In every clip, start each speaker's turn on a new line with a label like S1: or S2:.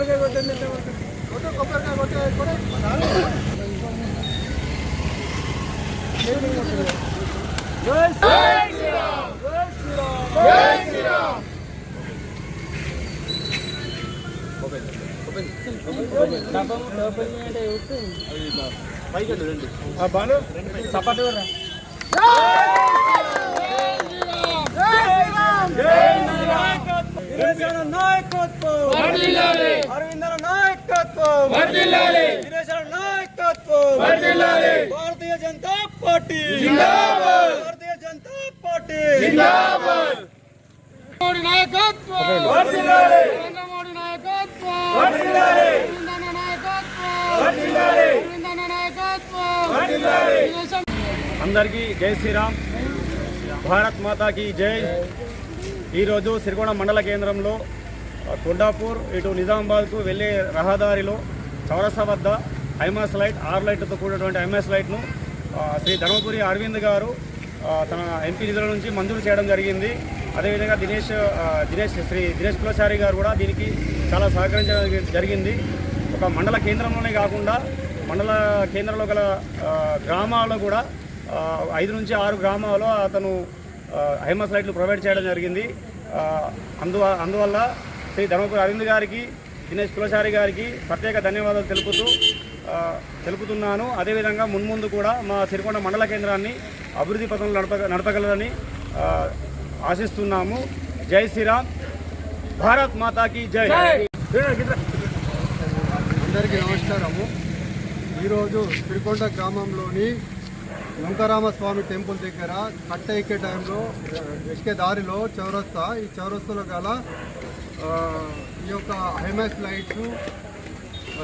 S1: కొబ్బరికాయ కొట్టండి కొట్టు కొబ్బరికాయ కొట్టే కూడా బాను
S2: చపాటి నాయకత్వం. అరవిందల నాయకత్వం. దినేశ్వర నాయకత్వం. భారతీయ జనతా పార్టీ. భారతీయ జనతా పార్టీ.
S3: మోడీ నాయకత్వం. నరేంద్ర మోడీ నాయకత్వం. అరవిందన్న నాయకత్వం. అరవిందన్న నాయకత్వం. దేశం
S2: అందరికీ జై శ్రీరామ్. భారత్ మాతాకి జై. ఈరోజు సిరికొండ మండల కేంద్రంలో కొండాపూర్ ఇటు నిజామాబాద్కు వెళ్ళే రహదారిలో చౌరస వద్ద ఐమాస్ లైట్ ఆర్ లైట్తో కూడినటువంటి ఐమాస్ లైట్ను శ్రీ ధర్మపురి అరవింద్ గారు తన ఎంపీ నిధుల నుంచి మంజూరు చేయడం జరిగింది. అదేవిధంగా దినేష్ దినేష్ శ్రీ దినేష్ కులచారి గారు కూడా దీనికి చాలా సహకరించడం జరిగింది. ఒక మండల కేంద్రంలోనే కాకుండా మండల కేంద్రంలో గల గ్రామాల్లో కూడా ఐదు నుంచి ఆరు గ్రామాల్లో అతను హైమాస్ లైట్లు ప్రొవైడ్ చేయడం జరిగింది. ఆ, అందు అందువల్ల శ్రీ ధర్మపురి అరవింద్ గారికి దినేష్ కులచారి గారికి ప్రత్యేక ధన్యవాదాలు తెలుపుతూ తెలుపుతున్నాను. అదేవిధంగా మున్ముందు కూడా మా సిరికొండ మండల కేంద్రాన్ని అభివృద్ధి పథంలో నడప నడపగలరని ఆ, ఆశిస్తున్నాము. జై శ్రీరామ్. భారత్ మాతాకి జై.
S1: అందరికీ నమస్కారము. ఈరోజు శ్రీకొండ గ్రామంలోని వెంకరామస్వామి టెంపుల్ దగ్గర కట్ట ఎక్కే టైంలో ఎక్కే దారిలో చౌరస్తా. ఈ చౌరస్తాలో గల ఈ యొక్క హైమాక్స్ లైట్స్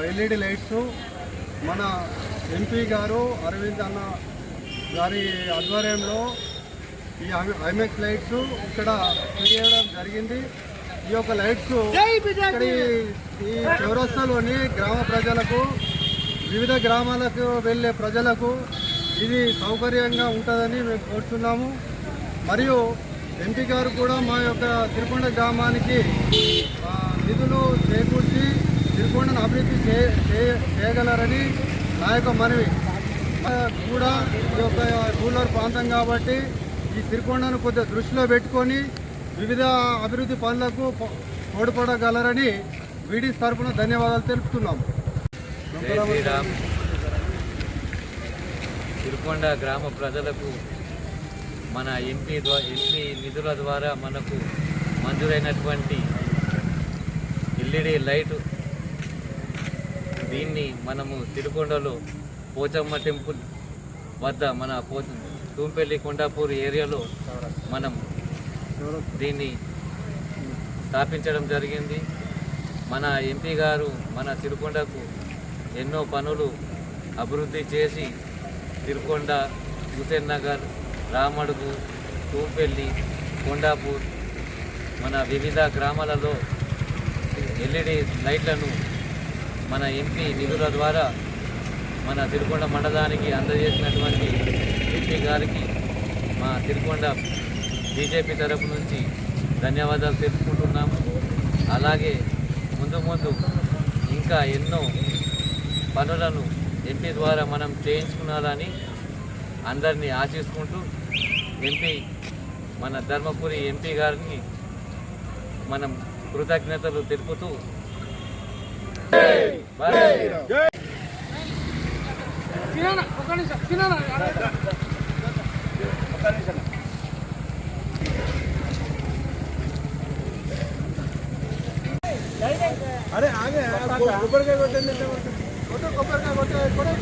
S1: ఎల్ఈడి లైట్స్ మన ఎంపీ గారు అరవింద్ అన్న గారి ఆధ్వర్యంలో ఈ ఐమాక్స్ లైట్స్ ఇక్కడ చేయడం జరిగింది. ఈ యొక్క లైట్స్ ఇక్కడ ఈ- ఈ చౌరస్తాలోని గ్రామ ప్రజలకు వివిధ గ్రామాలకు వెళ్ళే ప్రజలకు ఇది సౌకర్యంగా ఉంటుందని మేము కోరుతున్నాము మరియు ఎంపీ గారు కూడా మా యొక్క తిరుకొండ గ్రామానికి నిధులు చేకూర్చి తిరుకొండను అభివృద్ధి చే చేయగలరని నా యొక్క మనవి. కూడా ఈ యొక్క రూరల్ ప్రాంతం కాబట్టి ఈ తిరుకొండను కొద్దిగా దృష్టిలో పెట్టుకొని వివిధ అభివృద్ధి పనులకు తోడ్పడగలరని వీడి తరఫున ధన్యవాదాలు తెలుపుతున్నాము.
S4: జై తిరుకొండ గ్రామ ప్రజలకు మన ఎంపీ ద్వారా ఎంపీ నిధుల ద్వారా మనకు మంజూరైనటువంటి ఎల్ఈడి లైట్ దీన్ని మనము తిరుకొండలో పోచమ్మ టెంపుల్ వద్ద మన పో తూంపల్లి కొండాపూర్ ఏరియాలో మనం దీన్ని స్థాపించడం జరిగింది. మన ఎంపీ గారు మన తిరుకొండకు ఎన్నో పనులు అభివృద్ధి చేసి తిరుకొండ హుసేన్ నగర్ రామడుగు తూంపెల్లి కొండాపూర్ మన వివిధ గ్రామాలలో ఎల్ఈడి లైట్లను మన ఎంపీ నిధుల ద్వారా మన తిరుకొండ మండలానికి అందజేసినటువంటి ఎంపీ గారికి మా తిరుకొండ బీజేపీ తరపు నుంచి ధన్యవాదాలు తెలుపుకుంటున్నాము అలాగే ముందు ముందు ఇంకా ఎన్నో పనులను ఎంపీ ద్వారా మనం చేయించుకున్నారని అందరినీ ఆశిస్తుంటూ ఎంపీ మన ధర్మపురి ఎంపీ గారిని మనం కృతజ్ఞతలు తెలుపుతూ
S1: అరే ఆగే కొబ్బరికాయ కొట్టండి కొబ్బరికాయ కొట్టే కూడా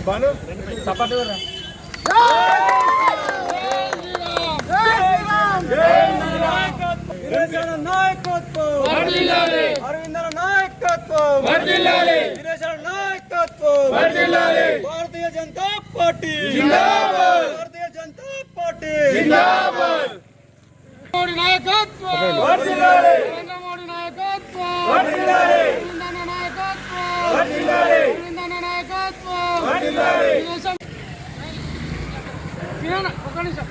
S1: బాను
S2: చపాటి
S1: దినేశ్వర నాయకత్వం. అరవిందల నాయకత్వం. దినేశ్వర నాయకత్వం. భారతీయ జనతా పార్టీ. భారతీయ జనతా పార్టీ.
S3: మోడీ నాయకత్వం. నరేంద్ర మోడీ నాయకత్వం. నాయకత్వం. నాయకత్వం. దేశం తిననా? ఒక నిమిషం.